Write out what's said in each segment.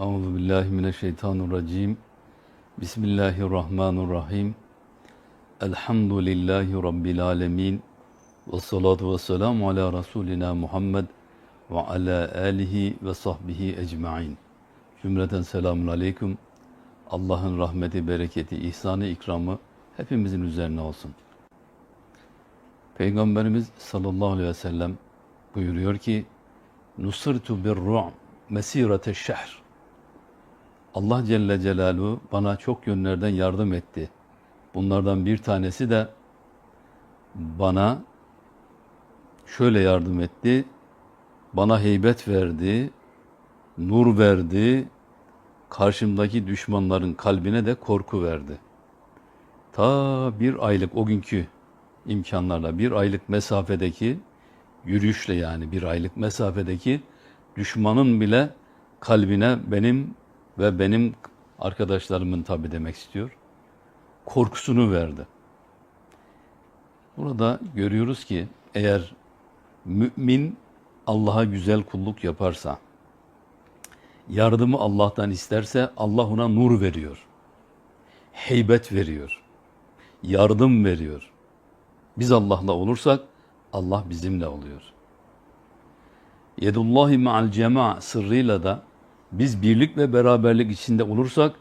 Euzu billahi mineşşeytanirracim. Bismillahirrahmanirrahim. Elhamdülillahi rabbil alamin. Ve salatu ve selamu ala rasulina Muhammed ve ala alihi ve sahbihi ecmaîn. Cümleten selamun aleyküm. Allah'ın rahmeti, bereketi, ihsanı, ikramı hepimizin üzerine olsun. Peygamberimiz sallallahu aleyhi ve sellem buyuruyor ki Nusirtu bir ru'm mesirete şehr. Allah Celle Celaluhu bana çok yönlerden yardım etti. Bunlardan bir tanesi de bana şöyle yardım etti. Bana heybet verdi, nur verdi, karşımdaki düşmanların kalbine de korku verdi. Ta bir aylık o günkü imkanlarla bir aylık mesafedeki yürüyüşle yani bir aylık mesafedeki düşmanın bile kalbine benim ve benim arkadaşlarımın tabi demek istiyor. Korkusunu verdi. Burada görüyoruz ki eğer mümin Allah'a güzel kulluk yaparsa, yardımı Allah'tan isterse Allah ona nur veriyor. Heybet veriyor. Yardım veriyor. Biz Allah'la olursak Allah bizimle oluyor. Yedullahi ma'al cema sırrıyla da biz birlik ve beraberlik içinde olursak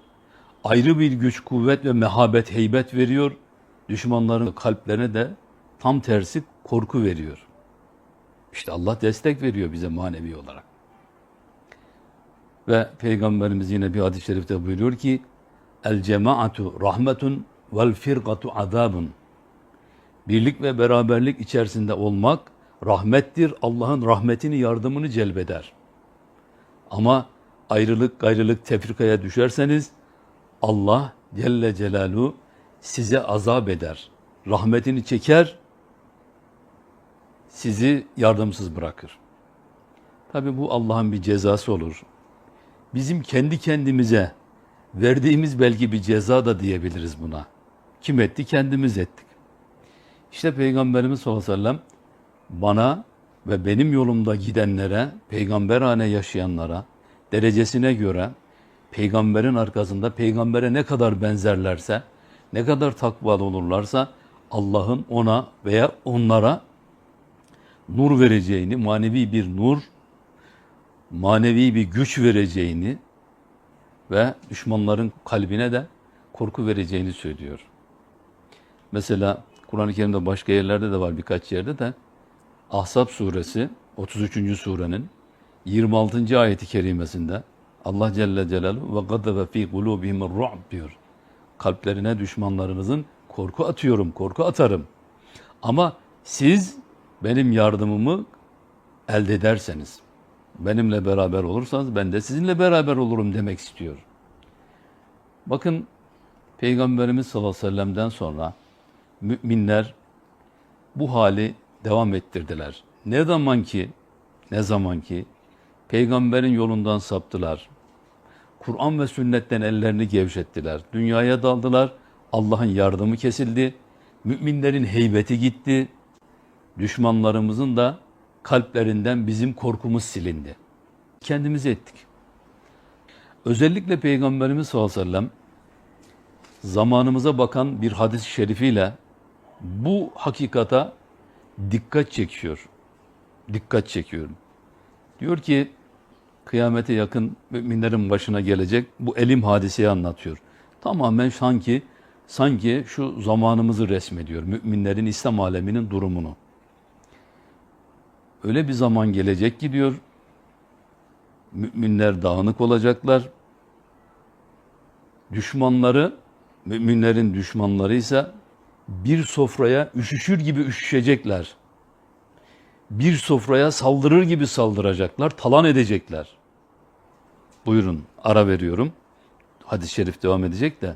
ayrı bir güç, kuvvet ve mehabet, heybet veriyor. Düşmanların kalplerine de tam tersi korku veriyor. İşte Allah destek veriyor bize manevi olarak. Ve Peygamberimiz yine bir hadis-i şerifte buyuruyor ki El cemaatu rahmetun vel firqatu azabun. Birlik ve beraberlik içerisinde olmak rahmettir. Allah'ın rahmetini, yardımını celbeder. Ama ayrılık, gayrılık, tefrikaya düşerseniz Allah Celle Celaluhu size azap eder. Rahmetini çeker, sizi yardımsız bırakır. Tabi bu Allah'ın bir cezası olur. Bizim kendi kendimize verdiğimiz belki bir ceza da diyebiliriz buna. Kim etti? Kendimiz ettik. İşte Peygamberimiz sallallahu aleyhi ve sellem bana ve benim yolumda gidenlere, peygamberane yaşayanlara, derecesine göre peygamberin arkasında peygambere ne kadar benzerlerse, ne kadar takvalı olurlarsa Allah'ın ona veya onlara nur vereceğini, manevi bir nur, manevi bir güç vereceğini ve düşmanların kalbine de korku vereceğini söylüyor. Mesela Kur'an-ı Kerim'de başka yerlerde de var birkaç yerde de Ahzab suresi 33. surenin 26. ayeti kerimesinde Allah Celle Celaluhu ve gadebe fi kulubihim ru'b diyor. Kalplerine düşmanlarınızın korku atıyorum, korku atarım. Ama siz benim yardımımı elde ederseniz, benimle beraber olursanız ben de sizinle beraber olurum demek istiyor. Bakın Peygamberimiz sallallahu aleyhi ve sellem'den sonra müminler bu hali devam ettirdiler. Ne zaman ki ne zaman ki peygamberin yolundan saptılar. Kur'an ve sünnetten ellerini gevşettiler. Dünyaya daldılar. Allah'ın yardımı kesildi. Müminlerin heybeti gitti. Düşmanlarımızın da kalplerinden bizim korkumuz silindi. Kendimizi ettik. Özellikle Peygamberimiz sallallahu aleyhi ve sellem zamanımıza bakan bir hadis-i şerifiyle bu hakikata dikkat çekiyor. Dikkat çekiyorum. Diyor ki kıyamete yakın müminlerin başına gelecek bu elim hadiseyi anlatıyor. Tamamen sanki sanki şu zamanımızı resmediyor. Müminlerin İslam aleminin durumunu. Öyle bir zaman gelecek ki diyor müminler dağınık olacaklar. Düşmanları müminlerin düşmanları ise bir sofraya üşüşür gibi üşüşecekler. Bir sofraya saldırır gibi saldıracaklar, talan edecekler. Buyurun, ara veriyorum. Hadis-i şerif devam edecek de.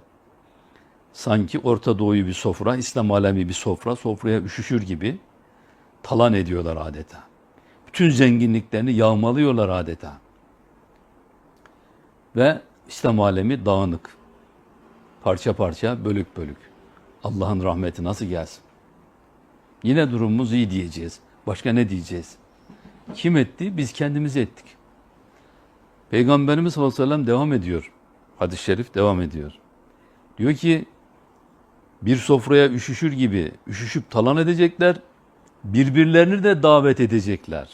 Sanki Orta Doğu'yu bir sofra, İslam alemi bir sofra, sofraya üşüşür gibi talan ediyorlar adeta. Bütün zenginliklerini yağmalıyorlar adeta. Ve İslam alemi dağınık. Parça parça, bölük bölük. Allah'ın rahmeti nasıl gelsin? Yine durumumuz iyi diyeceğiz. Başka ne diyeceğiz? Kim etti? Biz kendimiz ettik. Peygamberimiz sallallahu aleyhi ve sellem devam ediyor. Hadis-i şerif devam ediyor. Diyor ki bir sofraya üşüşür gibi üşüşüp talan edecekler. Birbirlerini de davet edecekler.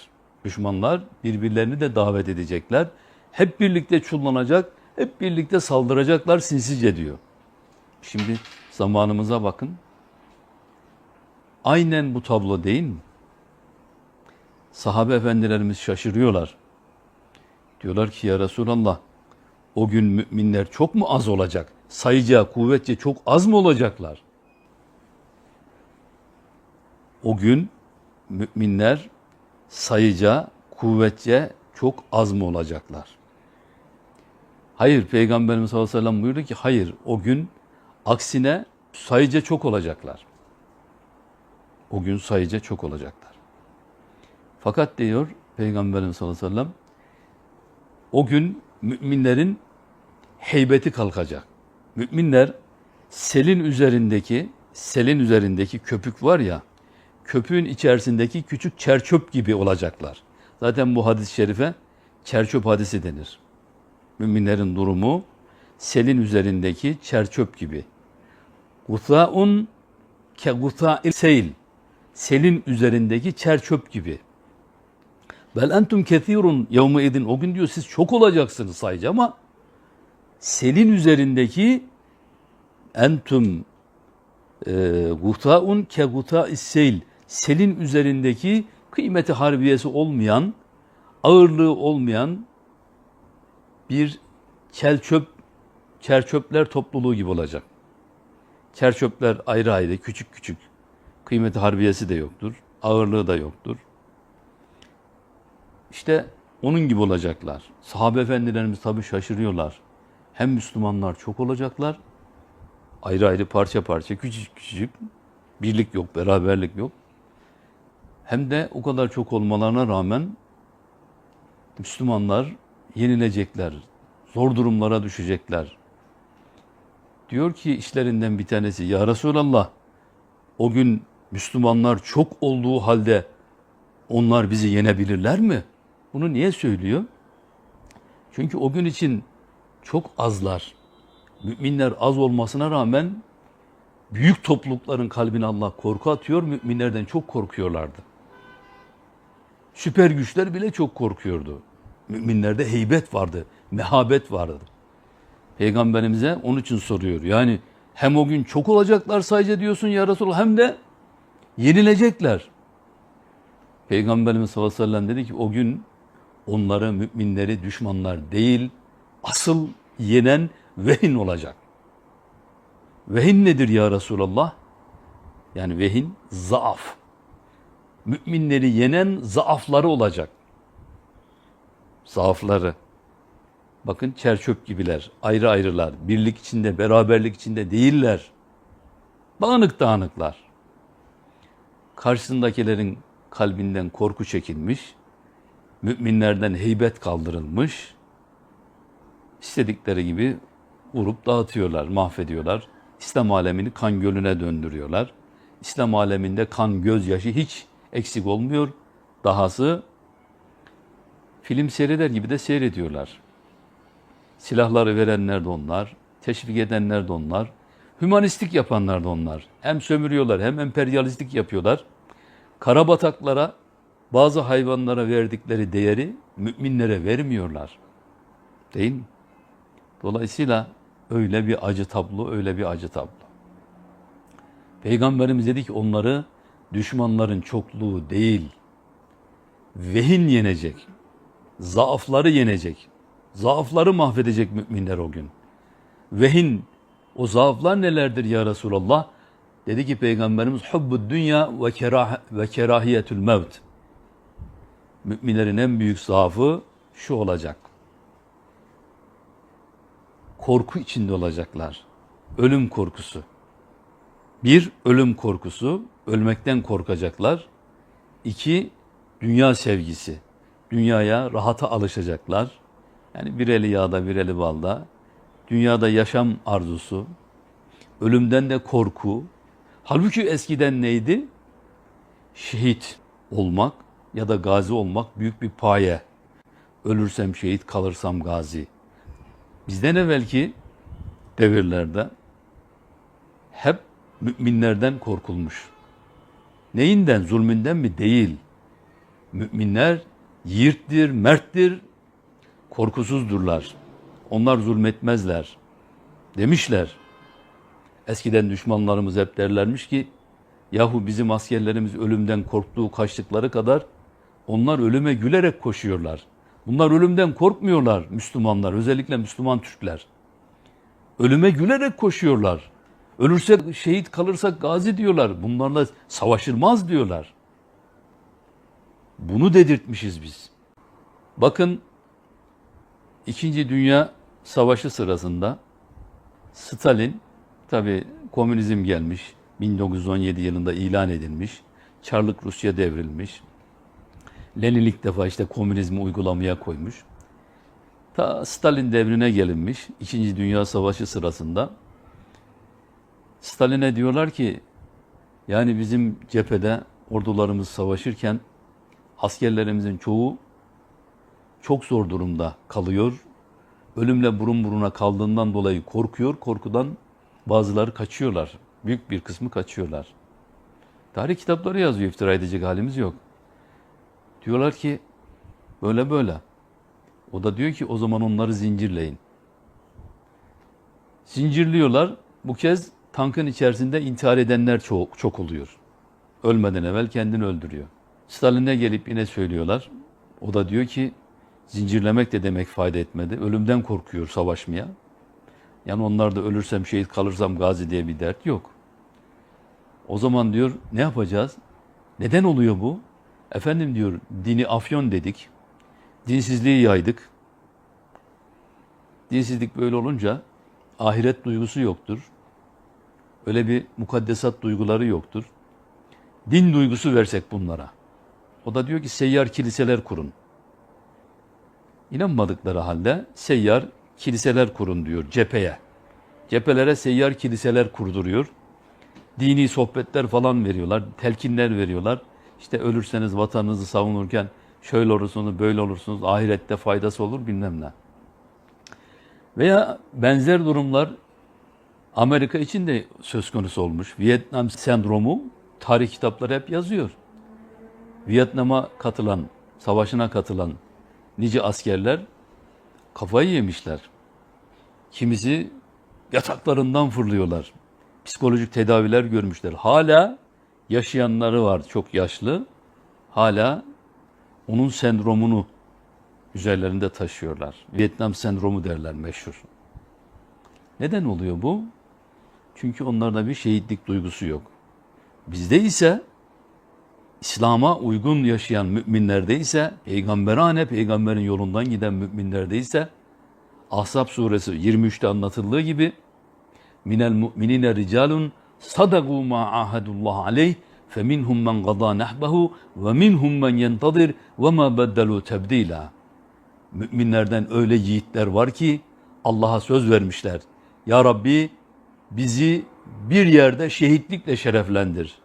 Düşmanlar birbirlerini de davet edecekler. Hep birlikte çullanacak, hep birlikte saldıracaklar sinsice diyor. Şimdi zamanımıza bakın. Aynen bu tablo değil mi? Sahabe efendilerimiz şaşırıyorlar. Diyorlar ki ya Resulallah o gün müminler çok mu az olacak? Sayıca, kuvvetçe çok az mı olacaklar? O gün müminler sayıca, kuvvetçe çok az mı olacaklar? Hayır, Peygamberimiz sallallahu aleyhi ve sellem buyurdu ki hayır, o gün aksine sayıca çok olacaklar. O gün sayıca çok olacaklar. Fakat diyor Peygamberimiz sallallahu aleyhi ve sellem o gün müminlerin heybeti kalkacak. Müminler selin üzerindeki selin üzerindeki köpük var ya köpüğün içerisindeki küçük çerçöp gibi olacaklar. Zaten bu hadis-i şerife çerçöp hadisi denir. Müminlerin durumu selin üzerindeki çerçöp gibi. Guthaun ke gutha'il seyl. Selin üzerindeki çerçöp gibi. Bel entum kethirun yevme idin. O gün diyor siz çok olacaksınız sayıca ama selin üzerindeki entum e, gutaun ke guta seyl. Selin üzerindeki kıymeti harbiyesi olmayan, ağırlığı olmayan bir çelçöp, çerçöpler topluluğu gibi olacak. Çerçöpler ayrı ayrı, küçük küçük. Kıymeti harbiyesi de yoktur, ağırlığı da yoktur. İşte onun gibi olacaklar. Sahabe efendilerimiz tabi şaşırıyorlar. Hem Müslümanlar çok olacaklar, ayrı ayrı parça parça, küçük küçük, birlik yok, beraberlik yok. Hem de o kadar çok olmalarına rağmen Müslümanlar yenilecekler, zor durumlara düşecekler. Diyor ki işlerinden bir tanesi, Ya Resulallah, o gün Müslümanlar çok olduğu halde onlar bizi yenebilirler mi? Bunu niye söylüyor? Çünkü o gün için çok azlar. Müminler az olmasına rağmen büyük toplulukların kalbine Allah korku atıyor. Müminlerden çok korkuyorlardı. Süper güçler bile çok korkuyordu. Müminlerde heybet vardı, mehabet vardı. Peygamberimize onun için soruyor. Yani hem o gün çok olacaklar sadece diyorsun ya Resulallah hem de yenilecekler. Peygamberimiz sallallahu aleyhi ve sellem dedi ki o gün onları müminleri düşmanlar değil asıl yenen vehin olacak. Vehin nedir ya Resulallah? Yani vehin zaaf. Müminleri yenen zaafları olacak. Zaafları. Bakın çerçöp gibiler, ayrı ayrılar, birlik içinde, beraberlik içinde değiller. Dağınık dağınıklar. Karşısındakilerin kalbinden korku çekilmiş, müminlerden heybet kaldırılmış, istedikleri gibi vurup dağıtıyorlar, mahvediyorlar. İslam alemini kan gölüne döndürüyorlar. İslam aleminde kan, gözyaşı hiç eksik olmuyor. Dahası film seyreder gibi de seyrediyorlar. Silahları verenler de onlar, teşvik edenler de onlar, hümanistlik yapanlar da onlar. Hem sömürüyorlar hem emperyalistlik yapıyorlar. Karabataklara, bazı hayvanlara verdikleri değeri müminlere vermiyorlar. Değil mi? Dolayısıyla öyle bir acı tablo, öyle bir acı tablo. Peygamberimiz dedi ki onları düşmanların çokluğu değil, vehin yenecek, zaafları yenecek, zaafları mahvedecek müminler o gün. Vehin, o zaaflar nelerdir ya Resulallah? Dedi ki Peygamberimiz hubbud dünya ve, kerah ve kerahiyetül mevt. Müminlerin en büyük zaafı şu olacak. Korku içinde olacaklar. Ölüm korkusu. Bir, ölüm korkusu. Ölmekten korkacaklar. İki, dünya sevgisi. Dünyaya rahata alışacaklar. Yani bir eli yağda bir eli balda. Dünyada yaşam arzusu. Ölümden de korku. Halbuki eskiden neydi? Şehit olmak ya da gazi olmak büyük bir paye. Ölürsem şehit, kalırsam gazi. Bizden evvelki devirlerde hep müminlerden korkulmuş. Neyinden? Zulmünden mi? Değil. Müminler yiğittir, merttir, korkusuzdurlar. Onlar zulmetmezler. Demişler. Eskiden düşmanlarımız hep derlermiş ki, yahu bizim askerlerimiz ölümden korktuğu kaçtıkları kadar onlar ölüme gülerek koşuyorlar. Bunlar ölümden korkmuyorlar Müslümanlar, özellikle Müslüman Türkler. Ölüme gülerek koşuyorlar. Ölürsek şehit kalırsak gazi diyorlar. Bunlarla savaşılmaz diyorlar. Bunu dedirtmişiz biz. Bakın İkinci Dünya Savaşı sırasında Stalin tabi komünizm gelmiş 1917 yılında ilan edilmiş. Çarlık Rusya devrilmiş. Lenin ilk defa işte komünizmi uygulamaya koymuş. Ta Stalin devrine gelinmiş. İkinci Dünya Savaşı sırasında Stalin'e diyorlar ki yani bizim cephede ordularımız savaşırken askerlerimizin çoğu çok zor durumda kalıyor. Ölümle burun buruna kaldığından dolayı korkuyor. Korkudan bazıları kaçıyorlar. Büyük bir kısmı kaçıyorlar. Tarih kitapları yazıyor. iftira edecek halimiz yok. Diyorlar ki böyle böyle. O da diyor ki o zaman onları zincirleyin. Zincirliyorlar. Bu kez tankın içerisinde intihar edenler çok, çok oluyor. Ölmeden evvel kendini öldürüyor. Stalin'e gelip yine söylüyorlar. O da diyor ki zincirlemek de demek fayda etmedi. Ölümden korkuyor savaşmaya. Yani onlar da ölürsem şehit kalırsam gazi diye bir dert yok. O zaman diyor ne yapacağız? Neden oluyor bu? Efendim diyor dini afyon dedik. Dinsizliği yaydık. Dinsizlik böyle olunca ahiret duygusu yoktur. Öyle bir mukaddesat duyguları yoktur. Din duygusu versek bunlara. O da diyor ki seyyar kiliseler kurun. İnanmadıkları halde seyyar kiliseler kurun diyor cepheye. Cephelere seyyar kiliseler kurduruyor. Dini sohbetler falan veriyorlar, telkinler veriyorlar. İşte ölürseniz vatanınızı savunurken şöyle olursunuz, böyle olursunuz, ahirette faydası olur bilmem ne. Veya benzer durumlar Amerika için de söz konusu olmuş. Vietnam sendromu tarih kitapları hep yazıyor. Vietnam'a katılan, savaşına katılan nice askerler kafayı yemişler. Kimisi yataklarından fırlıyorlar. Psikolojik tedaviler görmüşler. Hala yaşayanları var çok yaşlı. Hala onun sendromunu üzerlerinde taşıyorlar. Vietnam sendromu derler meşhur. Neden oluyor bu? Çünkü onlarda bir şehitlik duygusu yok. Bizde ise İslam'a uygun yaşayan müminlerde ise peygamberane peygamberin yolundan giden müminlerde ise Ahzab suresi 23'te anlatıldığı gibi minel mu'minine ricalun sadagu ma ahadullah aleyh feminhum men gada nahbahu ve minhum men yentadir ve ma beddelu tebdila. Müminlerden öyle yiğitler var ki Allah'a söz vermişler. Ya Rabbi bizi bir yerde şehitlikle şereflendir.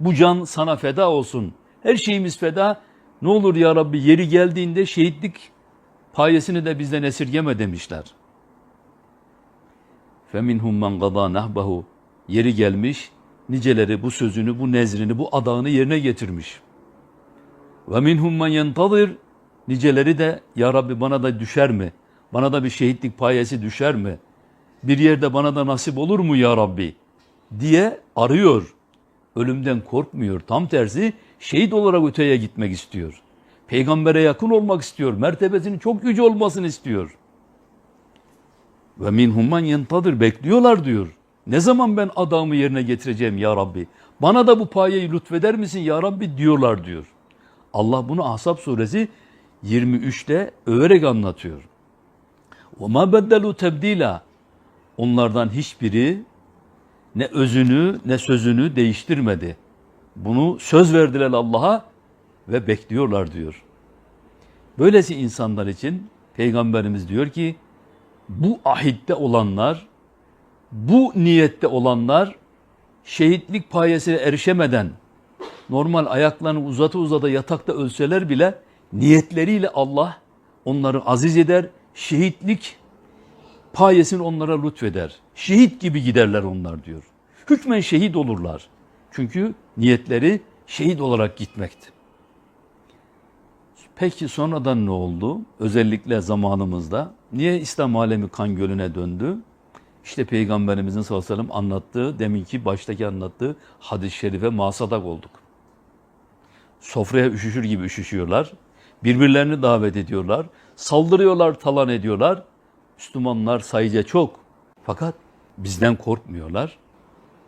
Bu can sana feda olsun. Her şeyimiz feda. Ne olur ya Rabbi yeri geldiğinde şehitlik payesini de bizden esirgeme demişler. فَمِنْهُمْ مَنْ قَضَى نَحْبَهُ Yeri gelmiş, niceleri bu sözünü, bu nezrini, bu adağını yerine getirmiş. Ve minhum men yentazir niceleri de ya Rabbi bana da düşer mi? Bana da bir şehitlik payesi düşer mi? Bir yerde bana da nasip olur mu ya Rabbi? diye arıyor. Ölümden korkmuyor. Tam tersi şehit olarak öteye gitmek istiyor. Peygambere yakın olmak istiyor. Mertebesinin çok yüce olmasını istiyor. Ve minhum men yentadır bekliyorlar diyor. Ne zaman ben adamı yerine getireceğim ya Rabbi? Bana da bu payeyi lütfeder misin ya Rabbi diyorlar diyor. Allah bunu Ahzab suresi 23'te överek anlatıyor. وَمَا بَدَّلُوا تَبْد۪يلًا Onlardan hiçbiri ne özünü ne sözünü değiştirmedi. Bunu söz verdiler Allah'a ve bekliyorlar diyor. Böylesi insanlar için Peygamberimiz diyor ki bu ahitte olanlar, bu niyette olanlar şehitlik payesine erişemeden normal ayaklarını uzata uzata yatakta ölseler bile niyetleriyle Allah onları aziz eder, şehitlik payesini onlara lütfeder. Şehit gibi giderler onlar diyor. Hükmen şehit olurlar. Çünkü niyetleri şehit olarak gitmekti. Peki sonradan ne oldu? Özellikle zamanımızda. Niye İslam alemi kan gölüne döndü? İşte Peygamberimizin sallallahu aleyhi ve sellem anlattığı, deminki baştaki anlattığı hadis-i şerife masadak olduk. Sofraya üşüşür gibi üşüşüyorlar. Birbirlerini davet ediyorlar. Saldırıyorlar, talan ediyorlar. Müslümanlar sayıca çok. Fakat bizden korkmuyorlar.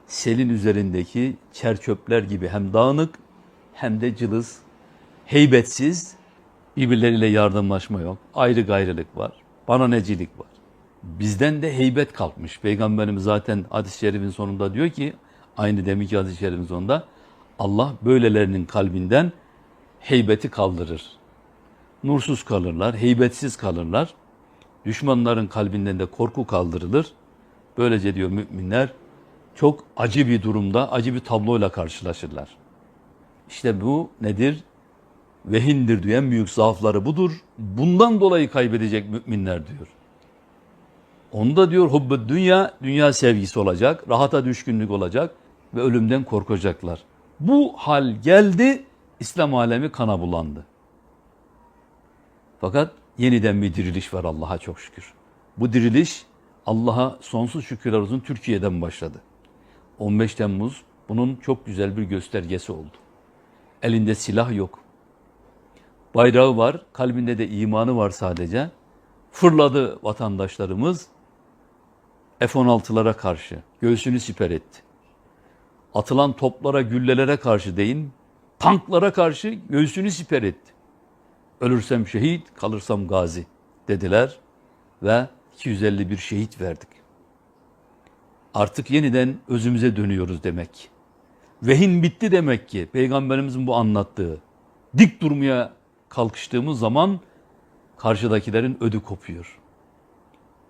Selin üzerindeki çerçöpler gibi hem dağınık hem de cılız, heybetsiz, birbirleriyle yardımlaşma yok. Ayrı gayrılık var. Bana necilik var. Bizden de heybet kalkmış. Peygamberimiz zaten hadis-i şerifin sonunda diyor ki, aynı deminki hadis-i şerifin sonunda, Allah böylelerinin kalbinden heybeti kaldırır. Nursuz kalırlar, heybetsiz kalırlar. Düşmanların kalbinden de korku kaldırılır. Böylece diyor müminler çok acı bir durumda, acı bir tabloyla karşılaşırlar. İşte bu nedir? Vehindir diyor. En büyük zaafları budur. Bundan dolayı kaybedecek müminler diyor. Onda diyor hubbü dünya, dünya sevgisi olacak, rahata düşkünlük olacak ve ölümden korkacaklar. Bu hal geldi, İslam alemi kana bulandı. Fakat yeniden bir diriliş var Allah'a çok şükür. Bu diriliş Allah'a sonsuz şükürler olsun Türkiye'den başladı. 15 Temmuz bunun çok güzel bir göstergesi oldu. Elinde silah yok. Bayrağı var, kalbinde de imanı var sadece. Fırladı vatandaşlarımız F-16'lara karşı. Göğsünü siper etti. Atılan toplara, güllelere karşı deyin, tanklara karşı göğsünü siper etti. Ölürsem şehit, kalırsam gazi dediler ve 251 şehit verdik. Artık yeniden özümüze dönüyoruz demek. Vehin bitti demek ki Peygamberimizin bu anlattığı. Dik durmaya kalkıştığımız zaman karşıdakilerin ödü kopuyor.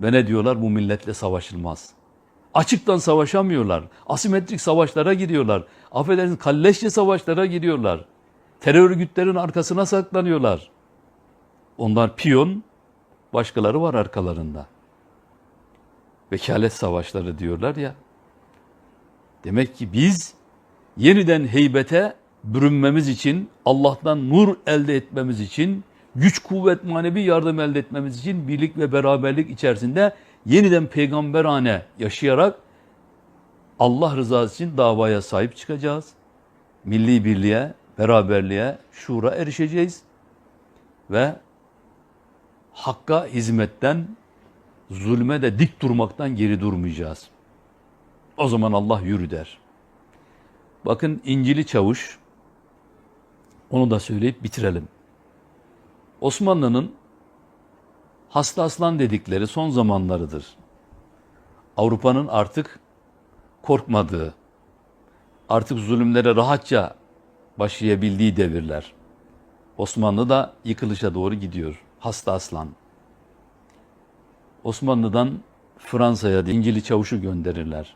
Ve ne diyorlar? Bu milletle savaşılmaz. Açıktan savaşamıyorlar. Asimetrik savaşlara gidiyorlar. Affedersiniz kalleşçe savaşlara gidiyorlar. Terör örgütlerin arkasına saklanıyorlar. Onlar piyon, başkaları var arkalarında. Vekalet savaşları diyorlar ya. Demek ki biz yeniden heybete bürünmemiz için, Allah'tan nur elde etmemiz için, güç, kuvvet, manevi yardım elde etmemiz için birlik ve beraberlik içerisinde yeniden peygamberane yaşayarak Allah rızası için davaya sahip çıkacağız. Milli birliğe, beraberliğe, şura erişeceğiz. Ve hakka hizmetten, zulme de dik durmaktan geri durmayacağız. O zaman Allah yürü der. Bakın İncili Çavuş, onu da söyleyip bitirelim. Osmanlı'nın hasta aslan dedikleri son zamanlarıdır. Avrupa'nın artık korkmadığı, artık zulümlere rahatça başlayabildiği devirler. Osmanlı da yıkılışa doğru gidiyor. Hasta aslan. Osmanlı'dan Fransa'ya İncili Çavuş'u gönderirler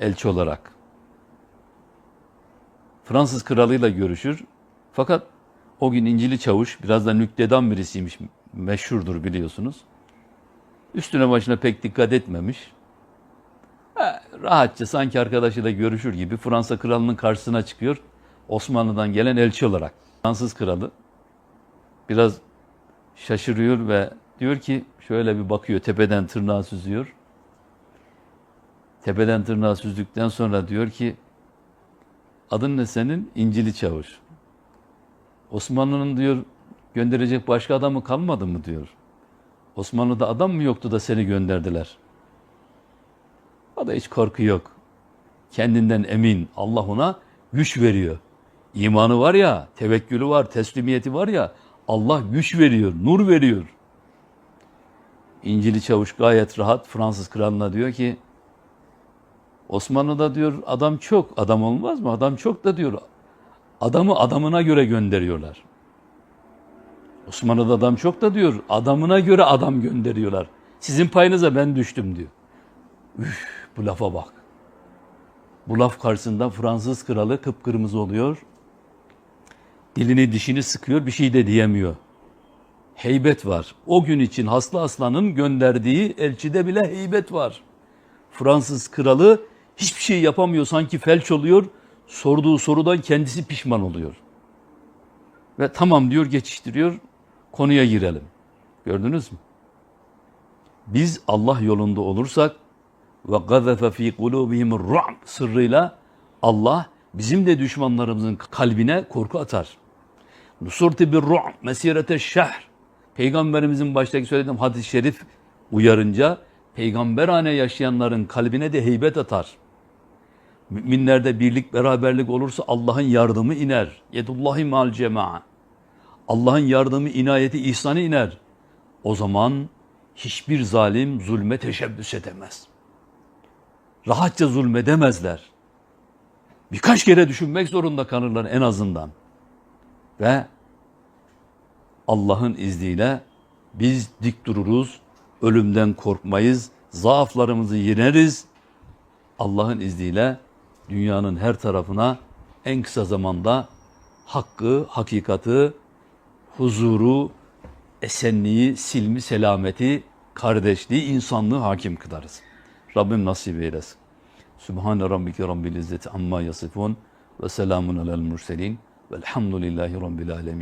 elçi olarak. Fransız kralıyla görüşür. Fakat o gün İncili Çavuş biraz da nüktedan birisiymiş. Meşhurdur biliyorsunuz. Üstüne başına pek dikkat etmemiş. Ha, rahatça sanki arkadaşıyla görüşür gibi Fransa kralının karşısına çıkıyor. Osmanlı'dan gelen elçi olarak. Fransız kralı biraz şaşırıyor ve diyor ki şöyle bir bakıyor tepeden tırnağa süzüyor. Tepeden tırnağa süzdükten sonra diyor ki adın ne senin? İncili Çavuş. Osmanlı'nın diyor gönderecek başka adamı kalmadı mı diyor. Osmanlı'da adam mı yoktu da seni gönderdiler? O da hiç korku yok. Kendinden emin. Allah ona güç veriyor. İmanı var ya, tevekkülü var, teslimiyeti var ya, Allah güç veriyor, nur veriyor. İncili Çavuş gayet rahat Fransız kralına diyor ki, Osmanlı'da diyor adam çok, adam olmaz mı? Adam çok da diyor, adamı adamına göre gönderiyorlar. Osmanlı'da adam çok da diyor, adamına göre adam gönderiyorlar. Sizin payınıza ben düştüm diyor. Üf, bu lafa bak. Bu laf karşısında Fransız kralı kıpkırmızı oluyor. Dilini dişini sıkıyor, bir şey de diyemiyor. heybet var. O gün için Haslı Aslan'ın gönderdiği elçide bile heybet var. Fransız kralı hiçbir şey yapamıyor sanki felç oluyor. Sorduğu sorudan kendisi pişman oluyor. Ve tamam diyor geçiştiriyor konuya girelim. Gördünüz mü? Biz Allah yolunda olursak ve gazefe fi kulubihim ru'b sırrıyla Allah bizim de düşmanlarımızın kalbine korku atar. Nusurti bir ru'b mesirete şehr. Peygamberimizin baştaki söylediğim hadis-i şerif uyarınca peygamberane yaşayanların kalbine de heybet atar. Müminlerde birlik beraberlik olursa Allah'ın yardımı iner. Yedullahi mal cema'a. Allah'ın yardımı, inayeti, ihsanı iner. O zaman hiçbir zalim zulme teşebbüs edemez. Rahatça zulmedemezler. Birkaç kere düşünmek zorunda kalırlar en azından. Ve Allah'ın izniyle biz dik dururuz, ölümden korkmayız, zaaflarımızı yeneriz. Allah'ın izniyle dünyanın her tarafına en kısa zamanda hakkı, hakikati, huzuru, esenliği, silmi, selameti, kardeşliği, insanlığı hakim kılarız. Rabbim nasip eylesin. Sübhane rabbike rabbil izzeti amma yasifun ve selamun alel murselin velhamdülillahi rabbil alemin.